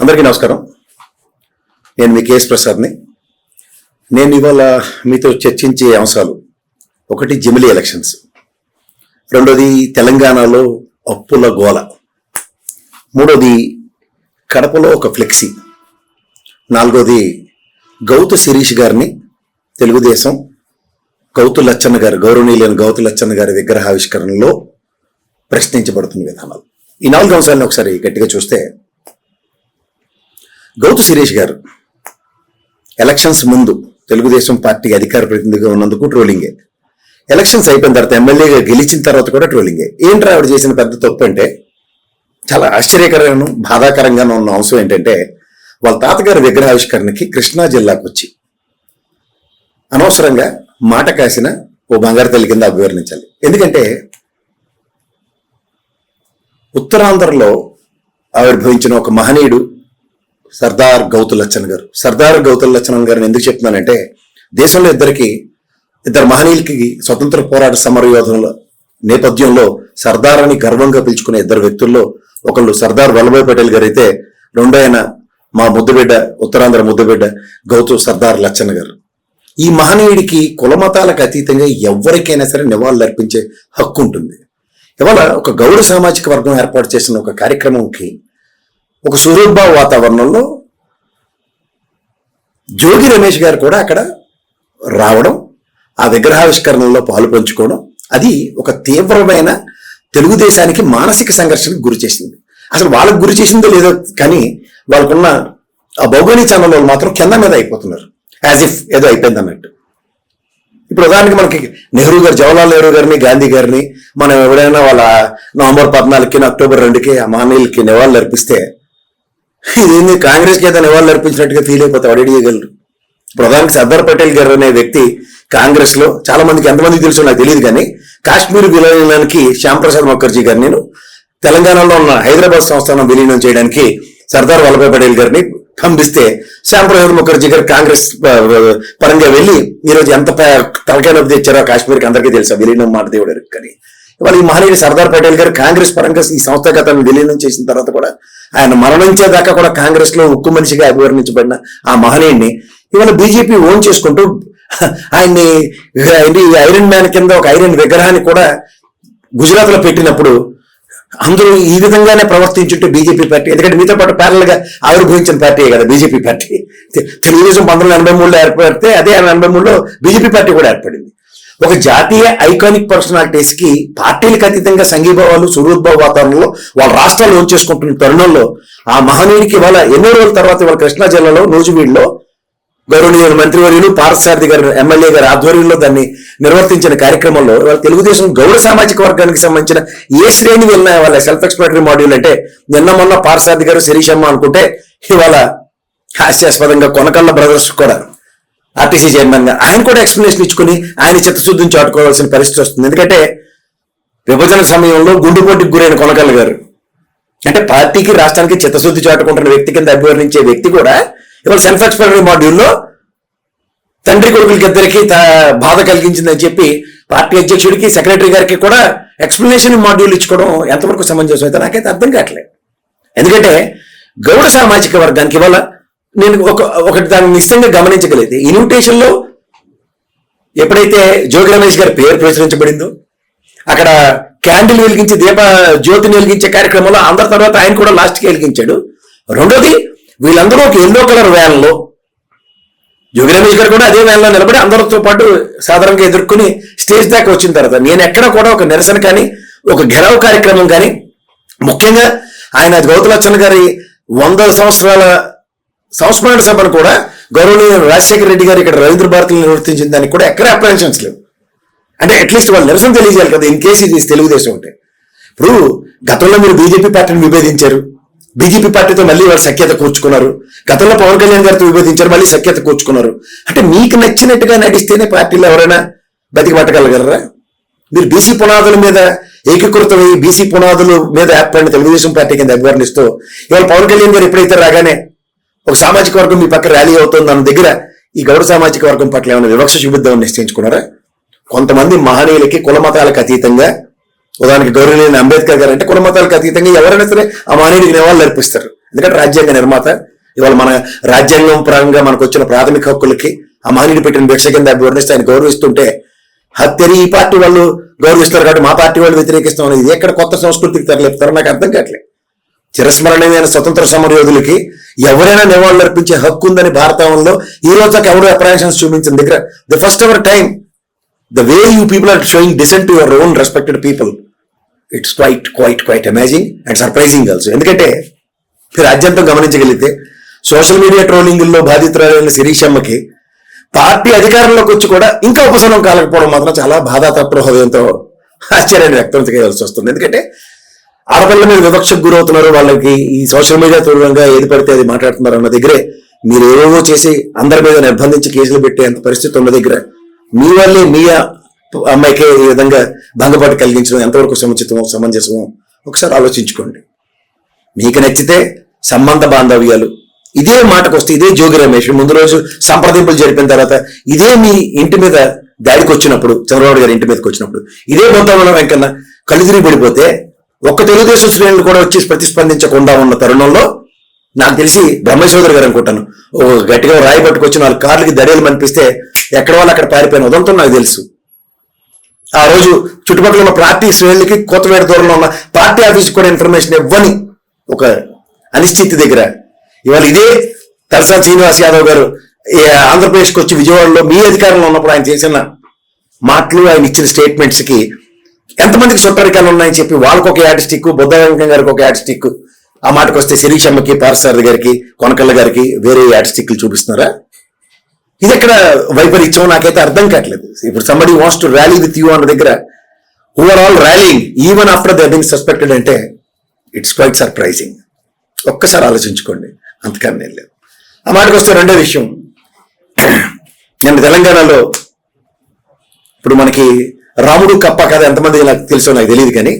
అందరికీ నమస్కారం. నేను మీ కేఎస్ ప్రసాద్ని. నేను ఇవాళ మీతో చర్చించే అంశాలు ఒకటి జిమిలీ ఎలక్షన్స్. రెండోది తెలంగాణలో అప్పుల గోల. మూడోది కడపలో ఒక ఫ్లెక్సీ. నాలుగోది గౌతు శిరీష్ గారిని తెలుగుదేశం గౌతు లచ్చన్న గారు గౌరవనీయులైన గౌతు లచ్చన్న గారి విగ్రహావిష్కరణలో ప్రశ్నించబడుతున్న విధానాలు. ఈ నాలుగు అంశాలను ఒకసారి గట్టిగా చూస్తే గౌతు సురేష్ గారు. ఎలక్షన్స్ ముందు తెలుగుదేశం పార్టీ అధికార ప్రతినిధిగా ఉన్నందుకు ట్రోలింగే. ఎలక్షన్స్ అయిపోయిన తర్వాత ఎమ్మెల్యేగా గెలిచిన తర్వాత కూడా ట్రోలింగే. ఏంట్రా ఆవిడ చేసిన పెద్ద తప్పు అంటే చాలా ఆశ్చర్యకరంగాను బాధాకరంగాను ఉన్న అంశం ఏంటంటే వాళ్ళ తాతగారి విగ్రహావిష్కరణకి కృష్ణా జిల్లాకు వచ్చి అనవసరంగా మాట కాసిన ఓ బంగారు తల్లి కింద అభివర్ణించాలి. ఎందుకంటే ఉత్తరాంధ్రలో ఆవిర్భవించిన ఒక మహనీయుడు సర్దార్ గౌతులచ్చన్ గారు. సర్దార్ గౌతులచ్చన్ గారిని ఎందుకు చెప్తున్నానంటే దేశంలో ఇద్దరికి ఇద్దరు మహనీయులకి స్వతంత్ర పోరాట సమరయోధుల నేపథ్యంలో సర్దార్ అని గర్వంగా పిలుచుకునే ఇద్దరు వ్యక్తుల్లో ఒకళ్ళు సర్దార్ వల్లభాయ్ పటేల్ గారు అయితే రెండో ఆయన మా ముద్దుబిడ్డ ఉత్తరాంధ్ర ముద్దుబిడ్డ గౌతు సర్దార్ లచ్చన్ గారు. ఈ మహనీయుడికి కులమతాలకు అతీతంగా ఎవరికైనా సరే నివాళులు అర్పించే హక్కు ఉంటుంది. ఇవాళ ఒక గౌడ సామాజిక వర్గం ఏర్పాటు చేసిన ఒక కార్యక్రమంకి ఒక సుహృద్భావ వాతావరణంలో జోగి రమేష్ గారు కూడా అక్కడ రావడం ఆ విగ్రహావిష్కరణలో పాలు పంచుకోవడం అది ఒక తీవ్రమైన తెలుగుదేశానికి మానసిక సంఘర్షణకు గురి చేసింది. అసలు వాళ్ళకు గురి చేసిందో లేదో కానీ వాళ్ళకున్న ఆ భౌగోళిక ఛానల్ మాత్రం కింద మీద అయిపోతున్నారు. యాజ్ ఇఫ్ ఏదో అయిపోయింది అన్నట్టు. ఇప్పుడు ఉదాహరణకి మనకి నెహ్రూ గారు జవహర్లాల్ నెహ్రూ గారిని గాంధీ గారిని మనం ఎవరైనా వాళ్ళ నవంబర్ పద్నాలుగుకి అక్టోబర్ రెండుకి ఆ మహనీయులకి నివాళులు అర్పిస్తే ఇదేంది? కాంగ్రెస్ చేత నివాళులు అర్పించినట్టుగా ఫీల్ అయిపోతే వాడు చేయగలరు ప్రధానికి సర్దార్ పటేల్ గారు అనే వ్యక్తి కాంగ్రెస్లో చాలా మందికి ఎంతమందికి తెలుసు నాకు తెలియదు కానీ కాశ్మీర్ విలీనానికి శ్యామ్ ప్రసాద్ ముఖర్జీ గారు నేను తెలంగాణలో ఉన్న హైదరాబాద్ సంస్థానం విలీనం చేయడానికి సర్దార్ వల్లభాయ్ పటేల్ గారిని పంపిస్తే శ్యామ్ ప్రసాద్ ముఖర్జీ గారు కాంగ్రెస్ పరంగా వెళ్ళి ఈరోజు ఎంత తలకాయ నొప్పి తెచ్చారో కాశ్మీర్కి అందరికీ తెలుసు విలీనం మాట దేవుడు కానీ ఇవాళ ఈ మహనీయుడు సర్దార్ పటేల్ గారు కాంగ్రెస్ పరంగా ఈ సంస్థాగతాన్ని విలీనం చేసిన తర్వాత కూడా ఆయన మరణించేదాకా కూడా కాంగ్రెస్లో ఉక్కు మనిషిగా అభివర్ణించబడిన ఆ మహనీయుడిని ఇవాళ బీజేపీ ఓన్ చేసుకుంటూ ఆయన్ని ఐరన్ మ్యాన్ కింద ఒక ఐరన్ విగ్రహాన్ని కూడా గుజరాత్లో పెట్టినప్పుడు అందరూ ఈ విధంగానే ప్రవర్తించుంటే బీజేపీ పార్టీ. ఎందుకంటే మీతో పాటు ప్యారల్గా ఆవిర్భవించిన పార్టీ కదా బీజేపీ పార్టీ. తెలుగుదేశం పంతొమ్మిది వందల ఎనభై మూడులో ఏర్పడితే అదే ఎనభై మూడులో బీజేపీ పార్టీ కూడా ఏర్పడింది. ఒక జాతీయ ఐకానిక్ పర్సనాలిటీస్కి పార్టీలకు అతీతంగా సంఘీభావాలు సుహృద్భావ వాతావరణంలో వాళ్ళ రాష్ట్రాలు ఓన్ చేసుకుంటున్న తరుణంలో ఆ మహనీయుడికి వాళ్ళ ఎన్నో రోజుల తర్వాత వాళ్ళ కృష్ణా జిల్లాలో నూజివీడులో గౌరవనీయుల మంత్రివర్యులు పార్థసారథి గారు ఎమ్మెల్యే గారి ఆధ్వర్యంలో దాన్ని నిర్వర్తించిన కార్యక్రమంలో ఇవాళ తెలుగుదేశం గౌడ సామాజిక వర్గానికి సంబంధించిన ఏ శ్రేణి వెళ్ళినా వాళ్ళ సెల్ఫ్ ఎక్స్ప్లెటరీ మాడ్యూల్ అంటే నిన్న మొన్న పార్థసారథి గారు శిరీషమ్మ అనుకుంటే ఇవాళ హాస్యాస్పదంగా కొనకళ్ళ బ్రదర్స్ కూడా. ఆర్టీసీ చైర్మన్గా ఆయన కూడా ఎక్స్ప్లెనేషన్ ఇచ్చుకుని ఆయన చిత్తశుద్ధిని చాటుకోవాల్సిన పరిస్థితి వస్తుంది. ఎందుకంటే విభజన సమయంలో గుండెపోటుకు గురైన కొనకల్ గారు అంటే పార్టీకి రాష్ట్రానికి చిత్తశుద్ధి చాటుకుంటున్న వ్యక్తి కింద అభివర్ణించే వ్యక్తి కూడా ఇవాళ సెల్ఫ్ ఎక్స్ప్లెనరీ మాడ్యూల్లో తండ్రి కొడుకులకి ఇద్దరికి తా- బాధ కలిగించిందని చెప్పి పార్టీ అధ్యక్షుడికి సెక్రటరీ గారికి కూడా ఎక్స్ప్లెనేషన్ మాడ్యూల్ ఇచ్చుకోవడం ఎంతవరకు సమంజసం అయితే నాకైతే అర్థం కావట్లేదు. ఎందుకంటే గౌడ సామాజిక వర్గానికి ఇవాళ నేను ఒక ఒకటి దాన్ని నిశ్చయంగా గమనించగలిగితే ఇన్విటేషన్లో ఎప్పుడైతే జోగి రమేష్ గారి పేరు ప్రచురించబడిందో అక్కడ క్యాండిల్ వెలిగించి దీప జ్యోతిని వెలిగించే కార్యక్రమంలో అందరి తర్వాత ఆయన కూడా లాస్ట్కి వెలిగించాడు. రెండోది వీళ్ళందరూ ఒక ఎల్లో కలర్ వ్యాన్లో జోగి రమేష్ గారు కూడా అదే వ్యాన్లో నిలబడి అందరితో పాటు సాధారణంగా ఎదుర్కొని స్టేజ్ దాకా వచ్చిన తర్వాత నేను ఎక్కడ కూడా ఒక నిరసన కానీ ఒక గెలవ కార్యక్రమం కానీ ముఖ్యంగా ఆయన గౌతలచ్చన్న గారి వంద సంవత్సరాల సంస్మరణ సభను కూడా గౌరవనీయ రాజశేఖర రెడ్డి గారు ఇక్కడ రవీంద్ర భారతిని నిర్వర్తించిన దానికి కూడా ఎక్కడ అప్రహెన్షన్స్ లేవు. అంటే అట్లీస్ట్ వాళ్ళు నిరసన తెలియజేయాలి కదా ఇన్ కేసు ఇది తెలుగుదేశం ఉంటే ఇప్పుడు గతంలో మీరు బీజేపీ పార్టీని విభేదించారు. బీజేపీ పార్టీతో మళ్ళీ వాళ్ళు సఖ్యత కూర్చుకున్నారు. గతంలో పవన్ కళ్యాణ్ గారితో విభేదించారు మళ్ళీ సఖ్యత కూర్చుకున్నారు. అంటే మీకు నచ్చినట్టుగా నటిస్తేనే పార్టీలో ఎవరైనా బతికి పట్టగలగలరా మీరు బీసీ పునాదుల మీద ఏకీకృతమై బీసీ పునాదుల మీద ఏర్పడిన తెలుగుదేశం పార్టీ కింద అభివర్ణిస్తూ ఇవాళ పవన్ కళ్యాణ్ గారు ఎప్పుడైతే రాగానే ఒక సామాజిక వర్గం మీ పక్క ర్యాలీ అవుతుంది అన్న దగ్గర ఈ గౌడ సామాజిక వర్గం పట్ల ఏమైనా వివక్ష చూపిద్దామని నిశ్చయించుకున్నారా? కొంతమంది మహనీయులకి కుల మతాలకు అతీతంగా ఉదాహరణకి గౌరవనీయ అంబేద్కర్ గారు అంటే కుల మతాలకు అతీతంగా ఎవరైనా సరే ఆ మహనీయుడికి నివాళులు అర్పిస్తారు. ఎందుకంటే రాజ్యాంగ నిర్మాత ఇవాళ మన రాజ్యాంగం పరంగా మనకు వచ్చిన ప్రాథమిక హక్కులకి ఆ మహనీయుడు పెట్టిన భిక్ష కింద వర్ణిస్తే ఆయన గౌరవిస్తుంటే హత్యని ఈ పార్టీ వాళ్ళు గౌరవిస్తారు కాబట్టి మా పార్టీ వాళ్ళు వ్యతిరేకిస్తాం ఇది ఎక్కడ కొత్త సంస్కృతికి తరలిపుతారో నాకు అర్థం కావట్లేదు. చిరస్మరణీయమైన స్వతంత్ర సమరయోధులకి ఎవరైనా నివాళులు అర్పించే హక్కు ఉందని భారతంలో ఈ రోజు ఎవరు అప్రహెన్షన్స్ చూపించిన దగ్గర the first hour time the way you people are showing dissent to your own respected people it's quite quite quite amazing and surprising also ఎందుకంటే మీరు అత్యంతం గమనించగలిగితే సోషల్ మీడియా ట్రోలింగుల్లో బాధితురాలైన శిరీషమ్మకి పార్టీ అధికారంలోకి వచ్చి కూడా ఇంకా ఉపశమనం కాలకపోవడం మాత్రం చాలా బాధాతత్వ హృదయంతో ఆశ్చర్యాన్ని వ్యక్తం చేయాల్సి వస్తుంది. ఎందుకంటే ఆడపిల్ల మీద వివక్షకు గురవుతున్నారు వాళ్ళకి ఈ సోషల్ మీడియా దూరంగా ఏది పడితే అది మాట్లాడుతున్నారు అన్న దగ్గరే మీరు ఏవేవో చేసి అందరి మీద నిర్బంధించి కేసులు పెట్టేంత పరిస్థితి ఉన్న దగ్గర మీ వల్లే మీ అమ్మాయికే ఈ విధంగా భంగపాటు కలిగించడం ఎంతవరకు సముచితమో సమంజసమో ఒకసారి ఆలోచించుకోండి. మీకు నచ్చితే సంబంధ బాంధవ్యాలు. ఇదే మాటకు వస్తే ఇదే జోగి రమేష్ ముందు రోజు సంప్రదింపులు జరిపిన తర్వాత ఇదే మీ ఇంటి మీద దాడికి వచ్చినప్పుడు చంద్రబాబు గారి ఇంటి మీదకి వచ్చినప్పుడు ఇదే బొత్తవన వెంకన్న కలుదిరి పడిపోతే ఒక్క తెలుగుదేశం శ్రేణులు కూడా వచ్చి ప్రతిస్పందించకుండా ఉన్న తరుణంలో నాకు తెలిసి బ్రహ్మేశ్వర గారు అనుకుంటాను. ఓ గట్టిగా రాయి పట్టుకొచ్చి నాలుగు కార్లకి దడేలు అనిపిస్తే ఎక్కడ వాళ్ళు అక్కడ పారిపోయిన ఉదంతం నాకు తెలుసు. ఆ రోజు చుట్టుపక్కల ఉన్న పార్టీ శ్రేణులకి కొత్తవేట దూరంలో ఉన్న పార్టీ ఆఫీస్ కూడా ఇన్ఫర్మేషన్ ఇవ్వని ఒక అనిశ్చితి దగ్గర. ఇవాళ ఇదే తలసా శ్రీనివాస్ యాదవ్ గారు ఈ ఆంధ్రప్రదేశ్కి వచ్చి విజయవాడలో మీ అధికారంలో ఉన్నప్పుడు ఆయన చేసిన మాటలు ఆయన ఇచ్చిన స్టేట్మెంట్స్కి ఎంతమందికి సుట్టరికాలు ఉన్నాయని చెప్పి వాళ్ళకు ఒక యాడ్ స్టిక్ బుద్ధ గారికి ఒక యాడ్ స్టిక్. ఆ మాటకు వస్తే శిరీషమ్మకి పారసారథి గారికి కొనకళ్ళ గారికి వేరే యాడ్ స్టిక్లు చూపిస్తున్నారా? ఇది ఎక్కడ వైపరీత్యం నాకైతే అర్థం కావట్లేదు. ఇప్పుడు somebody wants to rally with you అన్న దగ్గర overall rally even after the been suspected అంటే ఇట్స్ క్వైట్ సర్ప్రైజింగ్ ఒక్కసారి ఆలోచించుకోండి అంతకన్నా నేను లేదు. ఆ మాటకు వస్తే రెండో విషయం. నేను తెలంగాణలో ఇప్పుడు మనకి రాముడు కప్ప కథ ఎంతమంది నాకు తెలుసో నాకు తెలియదు కానీ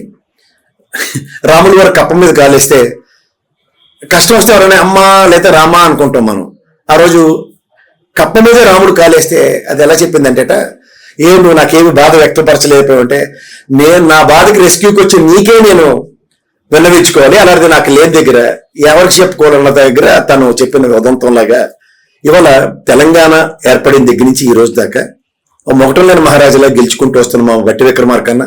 రాముడు వారి కప్ప మీద కాలేస్తే కష్టం వస్తే ఎవరైనా అమ్మ లేదా రామా అనుకుంటాం మనం. ఆ రోజు కప్ప మీద రాముడు కాలేస్తే అది ఎలా చెప్పిందంటేట ఏ నువ్వు నాకేమి బాధ వ్యక్తపరచలేకపోయావు అంటే నేను నా బాధకి రెస్క్యూకి వచ్చి నీకే నేను విన్నవించుకోవాలి అలాంటిది నాకు లేని దగ్గర ఎవరికి చెప్పుకోవాలన్న దగ్గర తను చెప్పిన ఉదంతంలాగా ఇవాళ తెలంగాణ ఏర్పడిన దగ్గర నుంచి ఈ రోజు దాకా మొగటంలేని మహారాజులా గెలుచుకుంటూ వస్తున్న మా గట్టి విక్రమార్కన్న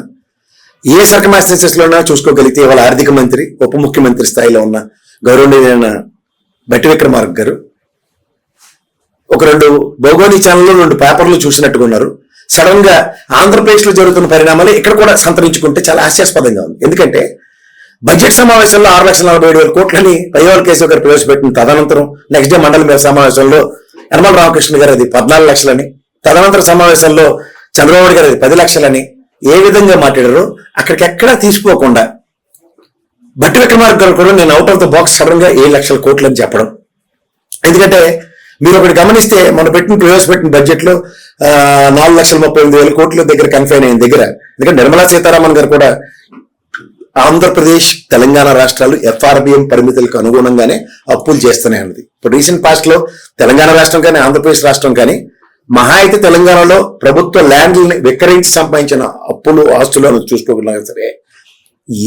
ఏ సర్కమాస్టెన్సెస్ లోనా చూసుకోగలిగితే ఇవాళ ఆర్థిక మంత్రి ఉప ముఖ్యమంత్రి స్థాయిలో ఉన్న గౌరవనీయమైన బట్టి విక్రమార్క గారు ఒక రెండు భౌగోళిక ఛానల్లో రెండు పేపర్లు చూసినట్టుగా ఉన్నారు. సడన్గా ఆంధ్రప్రదేశ్లో జరుగుతున్న పరిణామాలు ఇక్కడ కూడా సంతరించుకుంటే చాలా హాస్యాస్పదంగా ఉంది. ఎందుకంటే బడ్జెట్ సమావేశంలో ఆరు లక్షల నలభై ఏడు వేల కోట్లని పైవాల్ కేసు గారు ప్రవేశపెట్టిన తదనంతరం నెక్స్ట్ డే మండలి మీద సమావేశంలో యనమల రామకృష్ణ గారు అది పద్నాలుగు లక్షలని తదనంతర సమావేశంలో చంద్రబాబు గారు పది లక్షలని ఏ విధంగా మాట్లాడారో అక్కడికి ఎక్కడా తీసుకోకుండా బట్టి విక్రమార్క గారు కూడా నేను అవుట్ ఆఫ్ ద బాక్స్ సడన్గా ఏడు లక్షల కోట్లు అని చెప్పడం. ఎందుకంటే మీరు ఒకటి గమనిస్తే మనం పెట్టిన ప్రవేశపెట్టిన బడ్జెట్లో నాలుగు లక్షల ముప్పై ఎనిమిది వేల కోట్ల దగ్గర కన్ఫైన్ అయిన దగ్గర ఎందుకంటే నిర్మలా సీతారామన్ గారు కూడా ఆంధ్రప్రదేశ్ తెలంగాణ రాష్ట్రాలు ఎఫ్ఆర్బిఎం పరిమితులకు అనుగుణంగానే అప్పులు చేస్తున్నాయి అన్నది ఇప్పుడు రీసెంట్ పాస్ట్లో తెలంగాణ రాష్ట్రం కానీ ఆంధ్రప్రదేశ్ రాష్ట్రం కానీ మహా అయితే తెలంగాణలో ప్రభుత్వ ల్యాండ్లని విక్రయించి సంపాదించిన అప్పులు ఆస్తులను చూసుకోకుండా సరే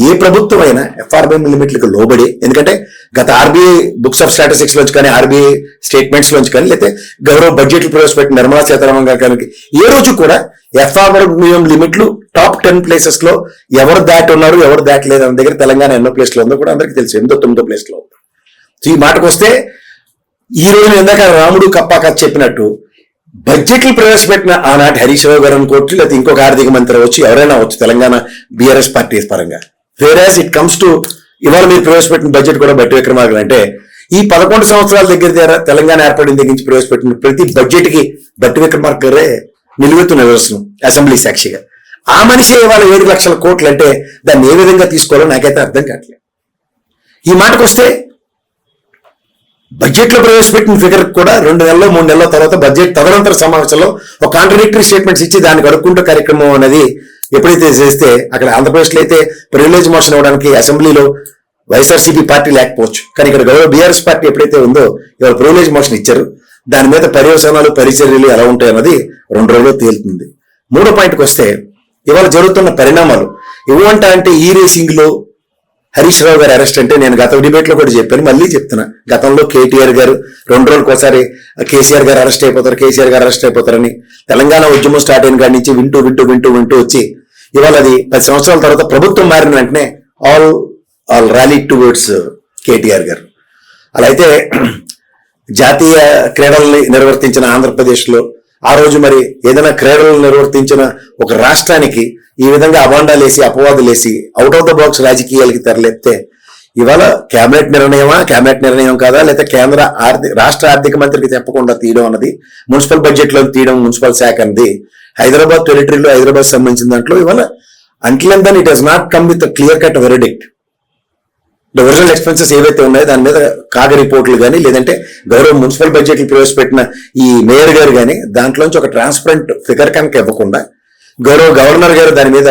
ఏ ప్రభుత్వం అయినా ఎఫ్ఆర్బిఐ లిమిట్లకు లోబడి ఎందుకంటే గత ఆర్బీఐ బుక్స్ ఆఫ్ స్టాటిస్టిక్స్ లోంచి కానీ ఆర్బీఐ స్టేట్మెంట్స్ లోంచి కానీ లేకపోతే గౌరవ బడ్జెట్లు ప్రవేశపెట్టిన నిర్మలా సీతారామన్ గారు కానీ ఏ రోజు కూడా ఎఫ్ఆర్బిఐ లిమిట్లు టాప్ టెన్ ప్లేసెస్లో ఎవరు దాటి ఉన్నారు ఎవరు దాటలేదు అన్న దగ్గర తెలంగాణ ఎన్నో ప్లేస్లో ఉందో కూడా అందరికీ తెలుసు ఎనిమిదో తొమ్మిదో ప్లేస్లో ఉంది. సో ఈ మాటకు వస్తే ఈ రోజు ఇందాక రాముడు కప్పాక చెప్పినట్టు బడ్జెట్లు ప్రవేశపెట్టిన ఆనాటి హరీష్ రావు గారు అనుకోవచ్చు లేకపోతే ఇంకొక ఆర్థిక మంత్రి వచ్చి ఎవరైనా వచ్చు తెలంగాణ బీఆర్ఎస్ పార్టీ పరంగా. వేరేస్ ఇట్ కమ్స్ టు ఇవాళ మీరు ప్రవేశపెట్టిన బడ్జెట్ కూడా బట్టి విక్రమార్గం అంటే ఈ పదకొండు సంవత్సరాల దగ్గర దగ్గర తెలంగాణ ఏర్పడిన దగ్గర నుంచి ప్రవేశపెట్టిన ప్రతి బడ్జెట్కి బట్టి విక్రమార్క గారే నిలువెత్తు నిదర్శనం అసెంబ్లీ సాక్షిగా. ఆ మనిషి ఇవాళ ఏడు లక్షల కోట్లు అంటే దాన్ని ఏ విధంగా తీసుకోవాలో నాకైతే అర్థం కావట్లేదు. ఈ మాటకు వస్తే బడ్జెట్లో ప్రవేశపెట్టిన ఫిగర్ కూడా రెండు నెలలు మూడు నెలల తర్వాత బడ్జెట్ తదనంతర సమావేశంలో ఒక కాంట్రడిక్టరీ స్టేట్మెంట్స్ ఇచ్చి దానికి అడుక్కుంటూ కార్యక్రమం అనేది ఎప్పుడైతే చేస్తే అక్కడ ఆంధ్రప్రదేశ్లో అయితే ప్రివిలేజ్ మోషన్ అవ్వడానికి అసెంబ్లీలో వైఎస్ఆర్సీపీ పార్టీ లేకపోవచ్చు. కానీ ఇక్కడ గౌరవ బీఆర్ఎస్ పార్టీ ఎప్పుడైతే ఉందో ఇవాళ ప్రివిలేజ్ మోషన్ ఇచ్చారు. దాని మీద పర్యవసానాలు పరిచర్యలు ఎలా ఉంటాయి అన్నది రెండు రోజుల్లో తేలుతుంది. మూడో పాయింట్కి వస్తే ఇవాళ జరుగుతున్న పరిణామాలు. ఇవ్వంట అంటే ఈ రేసింగ్లో హరీష్ రావు గారి అరెస్ట్ అంటే నేను గత డిబేట్లో కూడా చెప్పాను మళ్ళీ చెప్తున్నా. గతంలో కేటీఆర్ గారు రెండు రోజులకు ఒకసారి కేసీఆర్ గారు అరెస్ట్ అయిపోతారు కేసీఆర్ గారు అరెస్ట్ అయిపోతారని తెలంగాణ ఉద్యమం స్టార్ట్ అయిన కాడి నుంచి వింటూ వింటూ వింటూ వింటూ వచ్చి ఇవాళ అది పది సంవత్సరాల తర్వాత ప్రభుత్వం మారిన వెంటనే all all rally towards KTR garu. అలా అయితే జాతీయ క్రీడల్ని నిర్వర్తించిన ఆంధ్రప్రదేశ్లో ఆ రోజు మరి ఏదైనా క్రీడలు నిర్వర్తించిన ఒక రాష్ట్రానికి ఈ విధంగా అబాండాలేసి అపవాదులేసి అవుట్ ఆఫ్ ద బాక్స్ రాజకీయాలకి తెరలేపితే ఇవాళ కేబినెట్ నిర్ణయమా కేబినెట్ నిర్ణయం కాదా? లేకపోతే కేంద్ర ఆర్థిక రాష్ట్ర ఆర్థిక మంత్రికి చెప్పకుండా తీయడం అన్నది మున్సిపల్ బడ్జెట్లో తీయడం మున్సిపల్ శాఖ అన్నది హైదరాబాద్ టెరిటరీలో హైదరాబాద్ సంబంధించిన దాంట్లో ఇవాళ until it has not come with clear cut verdict original expenses ఏవైతే ఉన్నాయో దాని మీద కాగ రిపోర్ట్లు కానీ లేదంటే గౌరవ మున్సిపల్ బడ్జెట్లు ప్రవేశపెట్టిన ఈ మేయర్ గారు కానీ దాంట్లోంచి ఒక ట్రాన్స్పరెంట్ ఫిగర్ కనుక ఇవ్వకుండా గౌరవ గవర్నర్ గారు దాని మీద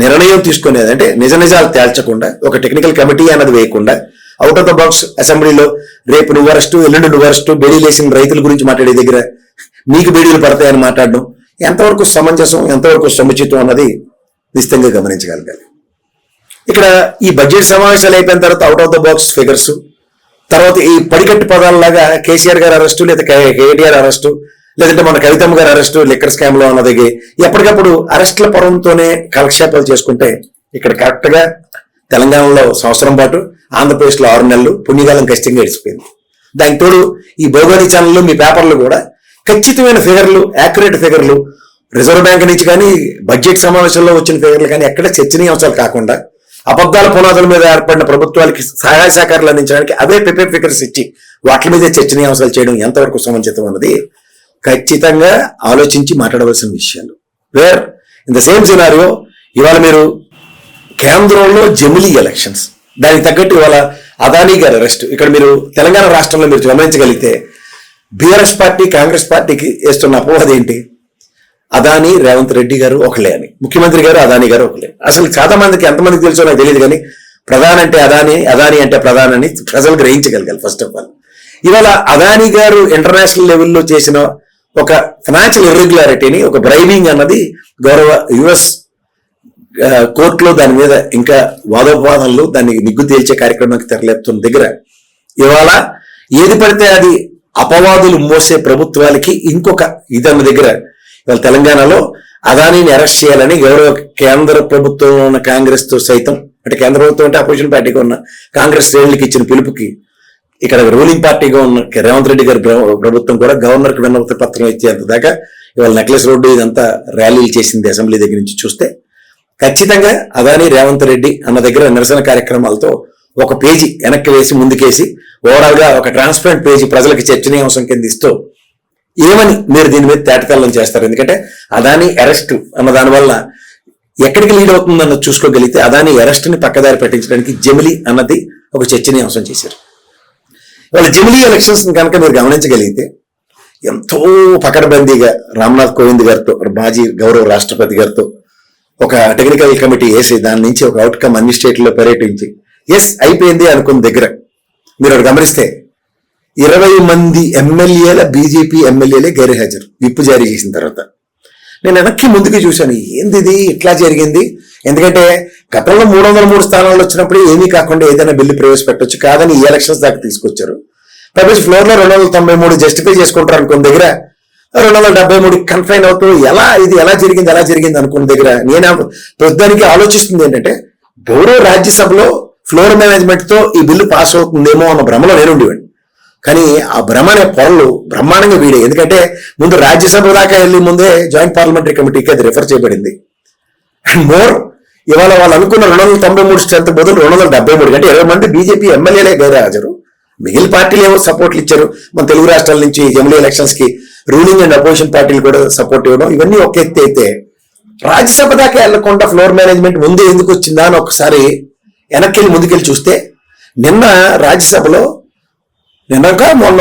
నిర్ణయం తీసుకునేది అంటే నిజ నిజాలు తేల్చకుండా ఒక టెక్నికల్ కమిటీ అన్నది వేయకుండా అవుట్ ఆఫ్ ద బాక్స్ అసెంబ్లీలో రేపు నువ్వు అరెస్టు ఎల్లుండి నువ్వు అరెస్టు బెడీలు వేసిన రైతుల గురించి మాట్లాడే దగ్గర మీకు బెడీలు పడతాయని మాట్లాడడం ఎంతవరకు సమంజసం ఎంతవరకు సముచితం అన్నది నిశ్చితంగా గమనించగలగాలి. ఇక్కడ ఈ బడ్జెట్ సమావేశాలు అయిపోయిన తర్వాత out of the box figures తర్వాత ఈ పడికట్టు పదాలలాగా కేసీఆర్ గారు అరెస్టు లేదా కేటీఆర్ అరెస్టు లేదంటే మన కవితమ్మ గారు అరెస్టు లిక్కర్ స్కామ్లో అన్నది ఎప్పటికప్పుడు అరెస్ట్ల పొరంతోనే కాలక్షేపాలు చేసుకుంటే ఇక్కడ కరెక్ట్గా తెలంగాణలో సంవత్సరం పాటు ఆంధ్రప్రదేశ్లో ఆరు నెలలు పుణ్యకాలం ఖచ్చితంగా గడిచిపోయింది. దానికి తోడు ఈ భౌగోళిక ఛానళ్ళు మీ పేపర్లు కూడా ఖచ్చితమైన ఫిగర్లు యాక్యురేట్ ఫిగర్లు రిజర్వ్ బ్యాంక్ నుంచి కానీ బడ్జెట్ సమావేశంలో వచ్చిన ఫిగర్లు కానీ ఎక్కడ చర్చనీయాంశాలు కాకుండా అబద్ధాల పునాదుల మీద ఏర్పడిన ప్రభుత్వాలకి సహాయ సహకారాలు అందించడానికి అవే పేపర్ ఫిగర్స్ ఇచ్చి వాటి మీద చర్చనీయాంశాలు చేయడం ఎంతవరకు సముచితం అన్నది ఖచ్చితంగా ఆలోచించి మాట్లాడవలసిన విషయాలు. Where in the same scenario ఇవాళ మీరు కేంద్రంలో జమిలీ ఎలక్షన్స్ దానికి తగ్గట్టు ఇవాళ అదానీ గారి అరెస్ట్ ఇక్కడ మీరు తెలంగాణ రాష్ట్రంలో మీరు గమనించగలిగితే బీఆర్ఎస్ పార్టీ కాంగ్రెస్ పార్టీకి వేస్తున్న అపోహది ఏంటి? అదానీ రేవంత్ రెడ్డి గారు ఒకలే అని. ముఖ్యమంత్రి గారు అదానీ గారు ఒకలే అసలు చాలా మందికి ఎంతమందికి తెలుసో నాకు తెలియదు కానీ ప్రధాన్ అంటే అదాని అదాని అంటే ప్రధాన్ అని ప్రజలు గ్రహించగలగాలి ఫస్ట్ ఆఫ్ ఆల్ ఇవాళ అదానీ గారు ఇంటర్నేషనల్ లెవెల్లో చేసిన ఒక ఫైనాన్షియల్ ఇర్రెగ్యులారిటీని ఒక బ్రైబింగ్ అన్నది గౌరవ యుఎస్ కోర్టులో దాని మీద ఇంకా వాదోపవాదనలు దాన్ని నిగ్గు తేల్చే కార్యక్రమానికి తెరలేపుతున్న దగ్గర ఇవాళ ఏది పడితే అది అపవాదులు మోసే ప్రభుత్వాలకి ఇంకొక ఇదన్న దగ్గర ఇవాళ తెలంగాణలో అదానీని అరెస్ట్ చేయాలని గౌరవ కేంద్ర ప్రభుత్వంలో ఉన్న కాంగ్రెస్తో సైతం అంటే కేంద్ర ప్రభుత్వం అంటే అపోజిషన్ పార్టీగా ఉన్న కాంగ్రెస్ శ్రేణులకి ఇచ్చిన పిలుపుకి ఇక్కడ రూలింగ్ పార్టీగా ఉన్న రేవంత్ రెడ్డి గారి ప్రభుత్వం కూడా గవర్నర్కి విన్నపతి పత్రం ఇచ్చేంత దాకా ఇవాళ నెక్లెస్ రోడ్డు ఇదంతా ర్యాలీలు చేసింది అసెంబ్లీ దగ్గర నుంచి చూస్తే ఖచ్చితంగా అదాని రేవంత్ రెడ్డి అన్న దగ్గర నిరసన కార్యక్రమాలతో ఒక పేజీ వెనక్కి వేసి ముందుకేసి ఓవరాల్గా ఒక ట్రాన్స్పరెంట్ పేజీ ప్రజలకు చర్చనీయాంశం కింద ఇస్తూ ఏమని మీరు దీని మీద తేటతెల్లం చేస్తారు? ఎందుకంటే అదాని అరెస్ట్ అన్న దానివల్ల ఎక్కడికి లీడ్ అవుతుందన్న చూసుకోగలిగితే అదాని అరెస్ట్ని పక్కదారి పెట్టించడానికి జమిలి అన్నది ఒక చర్చనీయాంశం చేశారు. వాళ్ళ జమిలీ ఎలక్షన్స్ కనుక మీరు గమనించగలిగితే ఎంతో పకడబందీగా రామ్నాథ్ కోవింద్ గారితో మాజీ గౌరవ రాష్ట్రపతి గారితో ఒక టెక్నికల్ కమిటీ వేసి దాని నుంచి ఒక అవుట్కమ్ అన్ని స్టేట్లో పర్యటించి ఎస్ అయిపోయింది అనుకున్న దగ్గర మీరు గమనిస్తే ఇరవై మంది ఎమ్మెల్యేల బీజేపీ ఎమ్మెల్యేలే గైర్హాజరు. విప్పు జారీ చేసిన తర్వాత. నేను వెనక్కి ముందుకు చూశాను. ఏంది ఇది ఇట్లా జరిగింది? ఎందుకంటే గతంలో మూడు వందల మూడు స్థానాలు వచ్చినప్పుడు ఏమీ కాకుండా ఏదైనా బిల్లు ప్రవేశపెట్టొచ్చు కాదని ఈ ఎలక్షన్స్ దాకా తీసుకొచ్చారు. పైపేసి ఫ్లోర్లో రెండు వందల తొంభై మూడు జస్టిఫై చేసుకుంటారు అనుకున్న దగ్గర రెండు వందల డెబ్బై మూడు కన్ఫైన్ అవుతూ ఎలా ఇది ఎలా జరిగింది ఎలా జరిగింది అనుకున్న దగ్గర నేను ప్రస్తుతానికి ఆలోచిస్తుంది ఏంటంటే గౌరవ రాజ్యసభలో ఫ్లోర్ మేనేజ్మెంట్తో ఈ బిల్లు పాస్ అవుతుందేమో అన్న భ్రమలో నేను ఉండేవాడిని. కానీ ఆ భ్రమ అనే పొరలు బ్రహ్మాండంగా వీడే. ఎందుకంటే ముందు రాజ్యసభ దాకా వెళ్ళి ముందే జాయింట్ పార్లమెంటరీ కమిటీకి అది రిఫర్ చేయబడింది. అండ్ మోర్ ఇవాళ వాళ్ళు అనుకున్న రెండు వందల తొంభై మూడు స్ట్రెంత్ బదులు రెండు వందల డెబ్బై మూడు. అంటే ఇరవై మంది బీజేపీ ఎమ్మెల్యేలే గైరాజరు. మిగిలిన పార్టీలు ఏవో సపోర్ట్లు ఇచ్చారు. మన తెలుగు రాష్ట్రాల నుంచి జమిలీ ఎలక్షన్స్కి రూలింగ్ అండ్ అపోజిషన్ పార్టీలు కూడా సపోర్ట్ ఇవ్వడం ఇవన్నీ ఒక ఎత్తి అయితే రాజ్యసభ దాకా వెళ్ళకుండా ఫ్లోర్ మేనేజ్మెంట్ ముందే ఎందుకు వచ్చిందా అని ఒకసారి వెనక్కి వెళ్ళి ముందుకెళ్ళి చూస్తే నిన్న రాజ్యసభలో నిన్నక మొన్న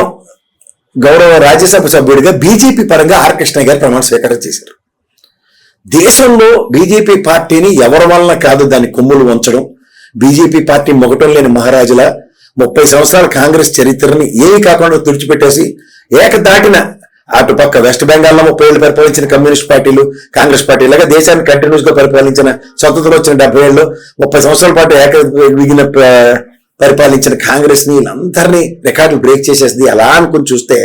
గౌరవ రాజ్యసభ సభ్యుడిగా బీజేపీ పరంగా ఆర్ కృష్ణ గారు ప్రమాణ స్వీకారం చేశారు. దేశంలో బీజేపీ పార్టీని ఎవరి వలన కాదు దాని కొమ్ములు వంచడం బీజేపీ పార్టీ మొగటం లేని మహారాజుల ముప్పై సంవత్సరాల కాంగ్రెస్ చరిత్రని ఏమి కాకుండా తుడిచిపెట్టేసి ఏకదాటిన అటుపక్క వెస్ట్ బెంగాల్లో ముప్పై ఏళ్ళు పరిపాలించిన కమ్యూనిస్ట్ పార్టీలు కాంగ్రెస్ పార్టీ ఇలాగా దేశాన్ని కంటిన్యూస్గా పరిపాలించిన స్వతంత్రం వచ్చిన డెబ్బై ఏళ్ళు ముప్పై సంవత్సరాల పాటు ఏక మిగిలిన పరిపాలించిన కాంగ్రెస్ని వీళ్ళందరినీ రికార్డులు బ్రేక్ చేసేసింది అలా అనుకుని చూస్తే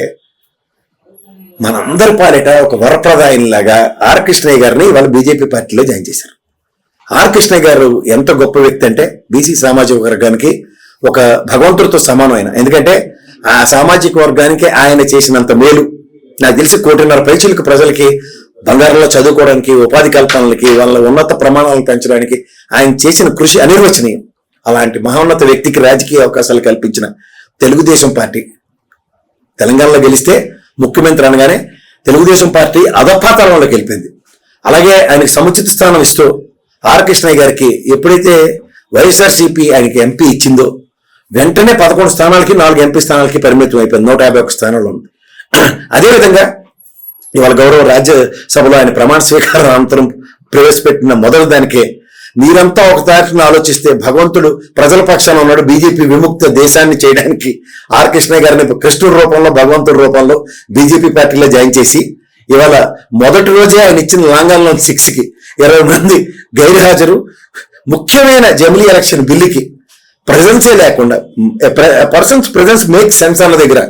మనందరి పాలిట ఒక వరప్రదాయంలాగా ఆర్ కృష్ణయ్య గారిని వాళ్ళు బీజేపీ పార్టీలో జాయిన్ చేశారు. ఆర్ కృష్ణయ్య గారు ఎంత గొప్ప వ్యక్తి అంటే బీసీ సామాజిక వర్గానికి ఒక భగవంతుడితో సమానం ఆయన. ఎందుకంటే ఆ సామాజిక వర్గానికి ఆయన చేసినంత మేలు. నాకు తెలిసి కోటిన్నర పైచులకు ప్రజలకి బంగారంలో చదువుకోవడానికి ఉపాధి కల్పనలకి వాళ్ళ ఉన్నత ప్రమాణాలను పెంచడానికి ఆయన చేసిన కృషి అనిర్వచనీయం. అలాంటి మహోన్నత వ్యక్తికి రాజకీయ అవకాశాలు కల్పించిన తెలుగుదేశం పార్టీ. తెలంగాణలో గెలిస్తే ముఖ్యమంత్రి అనగానే తెలుగుదేశం పార్టీ అధపాతాళంలోకి వెళ్ళిపోయింది అలాగే ఆయనకు సముచిత స్థానం ఇస్తూ ఆర్ కృష్ణయ్య గారికి ఎప్పుడైతే వైఎస్ఆర్సీపీ ఆయనకి ఎంపీ ఇచ్చిందో వెంటనే పదకొండు స్థానాలకి నాలుగు ఎంపీ స్థానాలకి పరిమితం అయిపోయింది. నూట యాభై ఒక్క స్థానంలో ఉంది. అదేవిధంగా ఇవాళ గౌరవ రాజ్యసభలో ఆయన ప్రమాణ స్వీకారం అనంతరం ప్రవేశపెట్టిన మొదటి దానికే మీరంతా ఒక ఆలోచిస్తే భగవంతుడు ప్రజల పక్షాన ఉన్నాడు. బీజేపీ విముక్త దేశాన్ని చేయడానికి ఆర్ కృష్ణ గారిని కృష్ణుడి రూపంలో భగవంతుడి రూపంలో బీజేపీ పార్టీలో జాయిన్ చేసి ఇవాళ మొదటి రోజే ఆయన ఇచ్చిన లాంగాల్లో సిక్స్కి ఇరవై మంది గైర్హాజరు ముఖ్యమైన జమిలీ ఎలక్షన్ బిల్లుకి ప్రజెన్సే లేకుండా పర్సన్స్ ప్రజెన్స్ మేక్ సెన్స్ అన్న దగ్గర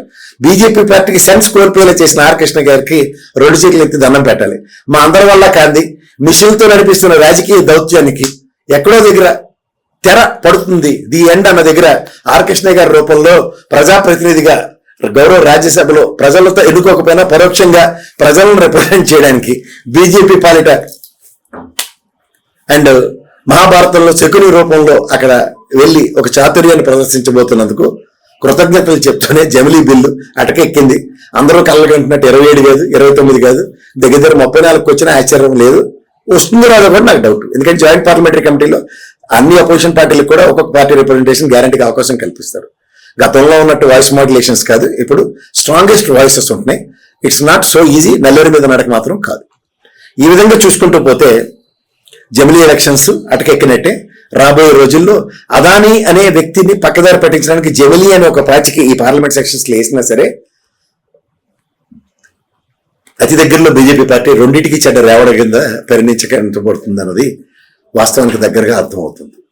బీజేపీ పార్టీకి సెన్స్ కోల్పోయేలా చేసిన ఆర్ కృష్ణ గారికి రెండు చేతులు ఎత్తి దండం పెట్టాలి. మా అందరి వల్ల కాంది మిషన్తో నడిపిస్తున్న రాజకీయ దౌత్యానికి ఎక్కడో దగ్గర తెర పడుతుంది. ది ఎండ్ అన్న దగ్గర ఆర్ కృష్ణ గారి రూపంలో ప్రజాప్రతినిధిగా గౌరవ రాజ్యసభలో ప్రజలతో ఎన్నుకోకపోయినా పరోక్షంగా ప్రజలను రిప్రజెంట్ చేయడానికి బీజేపీ పాలిట అండ్ మహాభారతంలో శకుని రూపంలో అక్కడ వెళ్ళి ఒక చాతుర్యాన్ని ప్రదర్శించబోతున్నందుకు కృతజ్ఞతలు చెప్తూనే జమిలీ బిల్లు అటకెక్కింది. అందరూ కళ్ళకంటున్నట్టు ఇరవై ఏడు కాదు ఇరవై తొమ్మిది కాదు దగ్గర దగ్గర ముప్పై నాలుగుకి వచ్చిన ఆశ్చర్యం లేదు. వస్తుందో రాదో కూడా నాకు డౌట్ ఎందుకంటే జాయింట్ పార్లమెంటరీ కమిటీలో అన్ని అపోజిషన్ పార్టీలకు కూడా ఒక్కొక్క పార్టీ రిప్రజెంటేషన్ గ్యారంటీకి అవకాశం కల్పిస్తారు. గతంలో ఉన్నట్టు వాయిస్ మాడ్యులేషన్స్ కాదు ఇప్పుడు స్ట్రాంగెస్ట్ వాయిసెస్ ఉంటున్నాయి. ఇట్స్ నాట్ సో ఈజీ నల్లరి మీద నడక మాత్రం కాదు. ఈ విధంగా చూసుకుంటూ పోతే జమిలీ ఎలక్షన్స్ అటకెక్కినట్టే. రాబోయే రోజుల్లో అదానీ అనే వ్యక్తిని పక్కదారి పట్టించడానికి జమిలీ అనే ఒక పాచికి ఈ పార్లమెంట్ సెక్షన్స్ వేసినా సరే అతి దగ్గరలో బీజేపీ పార్టీ రెండింటికి చెడ్డ రేవడ కింద పరిణించబడుతుంది అన్నది వాస్తవానికి దగ్గరగా అర్థమవుతుంది.